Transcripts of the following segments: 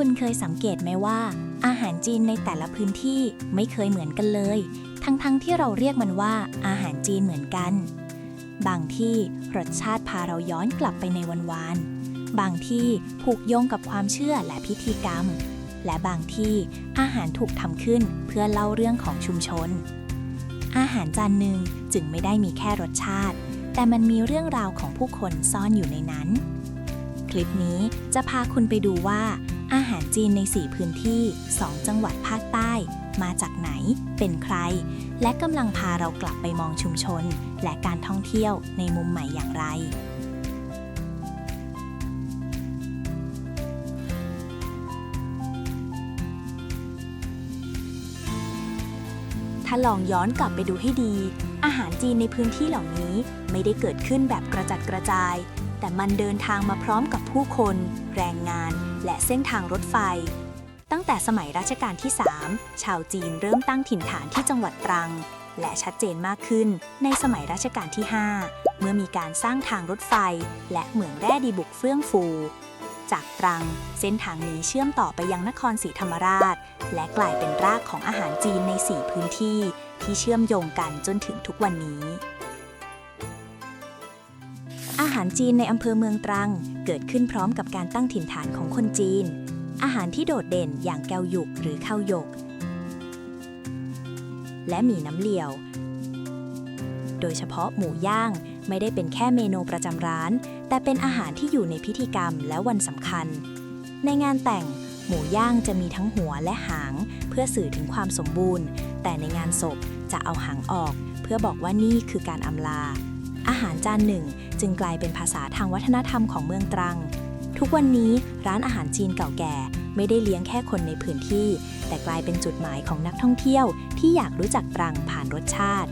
คุณเคยสังเกตไหมว่า อาหารจีนในแต่ละพื้นที่ไม่เคยเหมือนกันเลย ทั้งๆทที่เราเรียกมันว่าอาหารจีนเหมือนกัน บางที่รสชาติพาเราย้อนกลับไปในวันวาน บางที่ผูกโยงกับความเชื่อและพิธีกรรม และบางที่อาหารถูกทำขึ้นเพื่อเล่าเรื่องของชุมชน อาหารจานหนึ่งจึงไม่ได้มีแค่รสชาติ แต่มันมีเรื่องราวของผู้คนซ่อนอยู่ในนั้น คลิปนี้จะพาคุณไปดูว่า อาหารจีนใน 4 พื้นที่ 2 จังหวัดภาคใต้ มาจากไหน เป็นใคร และกำลังพาเรากลับไปมองชุมชน และการท่องเที่ยวในมุมใหม่อย่างไร ถ้าลองย้อนกลับไปดูให้ดี อาหารจีนในพื้นที่เหล่านี้ไม่ได้เกิดขึ้นแบบกระจัดกระจาย แต่มันเดินทางมาพร้อมกับผู้คน แรงงาน และเส้นทางรถไฟ ตั้งแต่สมัยรัชกาลที่ 3 ชาวจีนเริ่มตั้งถิ่นฐานที่จังหวัดตรัง และชัดเจนมากขึ้นในสมัยรัชกาลที่ 5 เมื่อมีการสร้างทางรถไฟ และเหมืองแร่ดีบุกเฟื่องฟู จากตรัง เส้นทางนี้เชื่อมต่อไปยังนครศรีธรรมราช และกลายเป็นรากของอาหารจีนใน 4 พื้นที่ ที่เชื่อมโยงกันจนถึงทุกวันนี้ หารจีนในอำเภอเมืองตรัง เกิดขึ้นพร้อมกับการตั้งถิ่นฐานของคนจีน อาหารที่โดดเด่นอย่างแกวหยุกหรือข้าวหยก และหมี่น้ำเหลียว โดยเฉพาะหมูย่างไม่ได้เป็นแค่เมนูประจำร้าน แต่เป็นอาหารที่อยู่ในพิธีกรรมและวันสำคัญ ในงานแต่งหมูย่างจะมีทั้งหัวและหาง เพื่อสื่อถึงความสมบูรณ์ แต่ในงานศพจะเอาหางออก เพื่อบอกว่านี่คือการอำลา อาหารจานหนึ่ง จึงกลายเป็นภาษาทางวัฒนธรรมของเมืองตรัง ทุกวันนี้ร้านอาหารจีนเก่าแก่ ไม่ได้เลี้ยงแค่คนในพื้นที่ แต่กลายเป็นจุดหมายของนักท่องเที่ยวที่อยากรู้จักตรังผ่านรสชาติ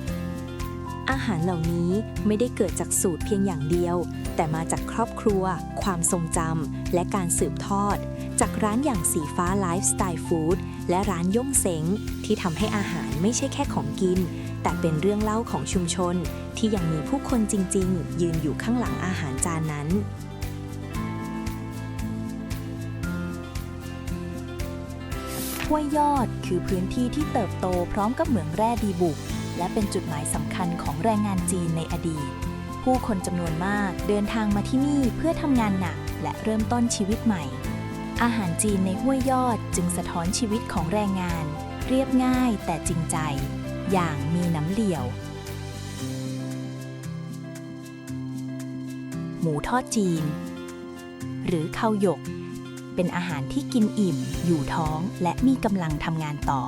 อาหารเหล่านี้ไม่ได้เกิดจากสูตรเพียงอย่างเดียว แต่มาจากครอบครัว ความทรงจำและการสืบทอด จากร้านอย่างสีฟ้าไลฟ์สไตล์ฟู้ดและร้านย่งเสงที่ทำให้อาหารไม่ใช่แค่ของกิน แต่เป็นเรื่องเล่าของชุมชนที่ยังมีผู้คนจริง ๆ ยืนอยู่ข้างหลังอาหารจานนั้น ห้วยยอดคือพื้นที่ที่เติบโตพร้อมกับเหมืองแร่ดีบุก และเป็นจุดหมายสำคัญของแรงงานจีนในอดีต ผู้คนจำนวนมากเดินทางมาที่นี่เพื่อทำงานหนักและเริ่มต้นชีวิตใหม่ อาหารจีนในห้วยยอดจึงสะท้อนชีวิตของแรงงาน เรียบง่ายแต่จริงใจ อย่างมีน้ำเหลี่ยว หมูทอดจีน หรือข้าวหยก เป็นอาหารที่กินอิ่ม อยู่ท้องและมีกำลังทำงานต่อ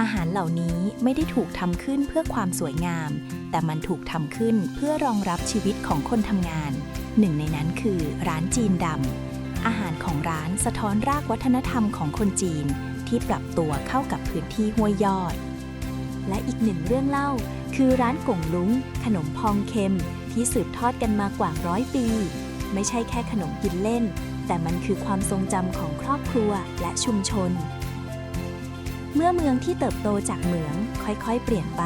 อาหารเหล่านี้ไม่ได้ถูกทำขึ้นเพื่อความสวยงาม แต่มันถูกทำขึ้นเพื่อรองรับชีวิตของคนทำงาน หนึ่งในนั้นคือร้านจีนดำอาหารของร้านสะท้อนรากวัฒนธรรมของคนจีนที่ปรับตัวเข้ากับพื้นที่ห้วยยอด และอีกหนึ่งเรื่องเล่า คือร้านกงลุงขนมพองเค็ม ที่สืบทอดกันมากว่าร้อยปี ไม่ใช่แค่ขนมกินเล่น แต่มันคือความทรงจำของครอบครัวและชุมชน เมื่อเมืองที่เติบโตจากเหมืองค่อยๆ เปลี่ยนไป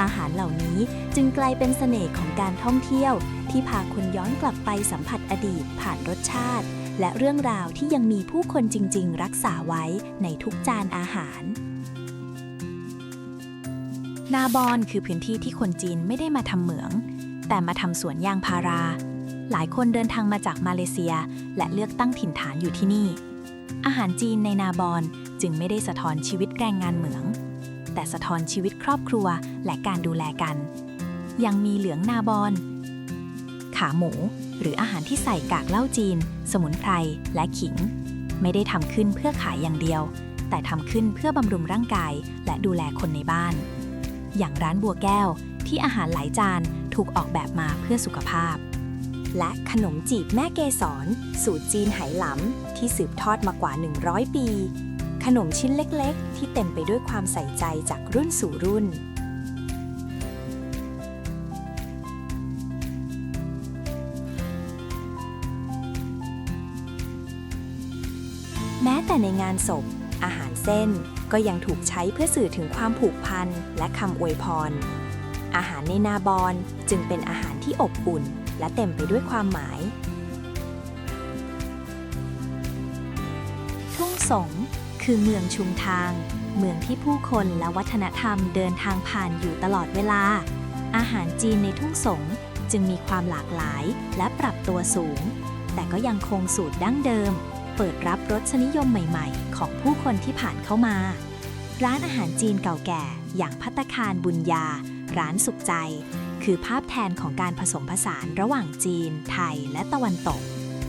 อาหารเหล่านี้จึงกลายเป็นเสน่ห์ของการท่องเที่ยว ที่พาคนย้อนกลับไปสัมผัสอดีตผ่านรสชาติ และเรื่องราวที่ยังมีผู้คนจริง ๆ รักษาไว้ในทุกจานอาหาร นาบอนคือพื้นที่ที่คนจีนไม่ได้มาทำเหมือง แต่มาทำสวนยางพารา หลายคนเดินทางมาจากมาเลเซีย และเลือกตั้งถิ่นฐานอยู่ที่นี่ อาหารจีนในนาบอนจึงไม่ได้สะท้อนชีวิตแรงงานเหมือง แต่สะท้อนชีวิตครอบครัวและการดูแลกัน ยังมีเหลืองนาบอน ขาหมู หรืออาหารที่ใส่กากเหล้าจีน สมุนไพรและขิง ไม่ได้ทำขึ้นเพื่อขายอย่างเดียว แต่ทำขึ้นเพื่อบำรุงร่างกายและดูแลคนในบ้าน อย่างร้านบัวแก้ว ที่อาหารหลายจานถูกออกแบบมาเพื่อสุขภาพ และขนมจีบแม่เกสร สูตรจีนไหหลำที่สืบทอดมากว่า 100 ปี ขนมชิ้นเล็กๆ ที่เต็มไปด้วยความใส่ใจจากรุ่นสู่รุ่นแม้แต่ในงานศพ อาหารเส้น ก็ยังถูกใช้เพื่อสื่อถึงความผูกพันและคำอวยพร อาหารในนาบอนจึงเป็นอาหารที่อบอุ่น และเต็มไปด้วยความหมาย ทุ่งสงคือเมืองชุมทาง เมืองที่ผู้คนและวัฒนธรรมเดินทางผ่านอยู่ตลอดเวลา อาหารจีนในทุ่งสงจึงมีความหลากหลายและปรับตัวสูง แต่ก็ยังคงสูตรดั้งเดิม เปิดรับรสนิยมใหม่ ๆ ของผู้คนที่ผ่านเข้ามา ร้านอาหารจีนเก่าแก่ อย่างพัตตาคารบุญญา ร้านสุขใจ คือภาพแทนของการผสมผสานระหว่างจีน ไทย และตะวันตก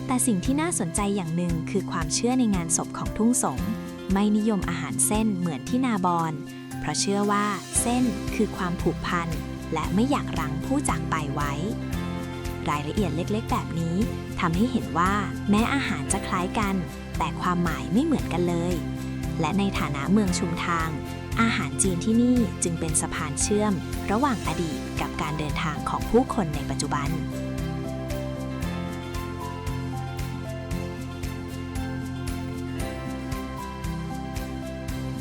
แต่สิ่งที่น่าสนใจอย่างหนึ่งคือความเชื่อในงานศพของทุ่งสง ไม่นิยมอาหารเส้นเหมือนที่นาบอนเพราะเชื่อว่าเส้นคือความผูกพัน และไม่อยากรั้งผู้จากไปไว้ รายละเอียดเล็กๆ แบบนี้ทำให้เห็นว่าแม้อาหารจะคล้ายกัน แต่ความหมายไม่เหมือนกันเลย และในฐานะเมืองชุมทาง อาหารจีนที่นี่จึงเป็นสะพานเชื่อม ระหว่างอดีตกับการเดินทางของผู้คนในปัจจุบัน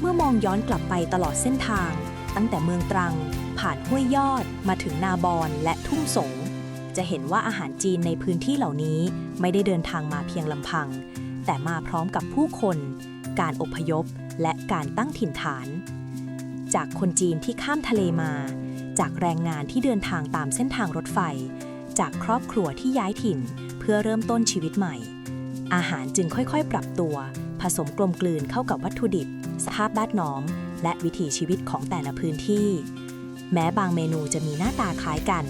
เมื่อมองย้อนกลับไปตลอดเส้นทาง ตั้งแต่เมืองตรัง ผ่านห้วยยอดมาถึงนาบอนและทุ่งสง จะเห็นว่าอาหารจีนในพื้นที่เหล่านี้ไม่ได้เดินทางมาเพียงลำพัง แต่มาพร้อมกับผู้คน การอพยพ และการตั้งถิ่นฐาน จากคนจีนที่ข้ามทะเลมา จากแรงงานที่เดินทางตามเส้นทางรถไฟ จากครอบครัวที่ย้ายถิ่น เพื่อเริ่มต้นชีวิตใหม่ อาหารจึงค่อยๆ ปรับตัว ผสมกลมกลืนเข้ากับวัตถุดิบ สภาพแวดล้อม และวิถีชีวิตของแต่ละพื้นที่ แม้บางเมนูจะมีหน้าตาคล้ายกัน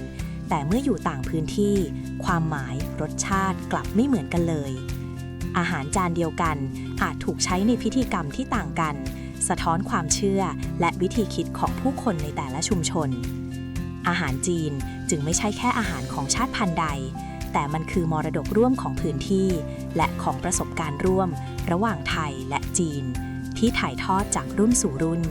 แต่เมื่ออยู่ต่างพื้นที่ ความหมายรสชาติกลับไม่เหมือนกันเลย อาหารจานเดียวกันอาจถูกใช้ในพิธีกรรมที่ต่างกัน สะท้อนความเชื่อและวิธีคิดของผู้คนในแต่ละชุมชน อาหารจีนจึงไม่ใช่แค่อาหารของชาติพันธุ์ใด แต่มันคือมรดกร่วมของพื้นที่ และของประสบการณ์ร่วม ระหว่างไทยและจีน ที่ถ่ายทอดจากรุ่นสู่รุ่น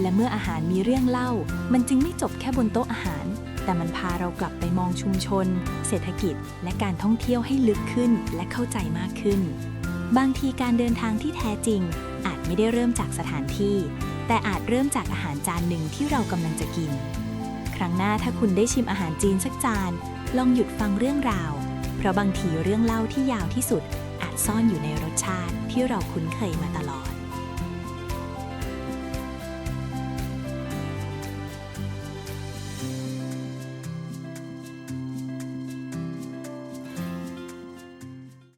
และเมื่ออาหารมีเรื่องเล่า มันจึงไม่จบแค่บนโต๊ะอาหาร แต่มันพาเรากลับไปมองชุมชน เศรษฐกิจ และการท่องเที่ยวให้ลึกขึ้นและเข้าใจมากขึ้น บางทีการเดินทางที่แท้จริง อาจไม่ได้เริ่มจากสถานที่ แต่อาจเริ่มจากอาหารจานหนึ่งที่เรากำลังจะกิน ครั้งหน้าถ้าคุณได้ชิมอาหารจีนสักจาน ลองหยุดฟังเรื่องราว เพราะบางทีเรื่องเล่าที่ยาวที่สุด อาจซ่อนอยู่ในรสชาติที่เราคุ้นเคยมาตลอด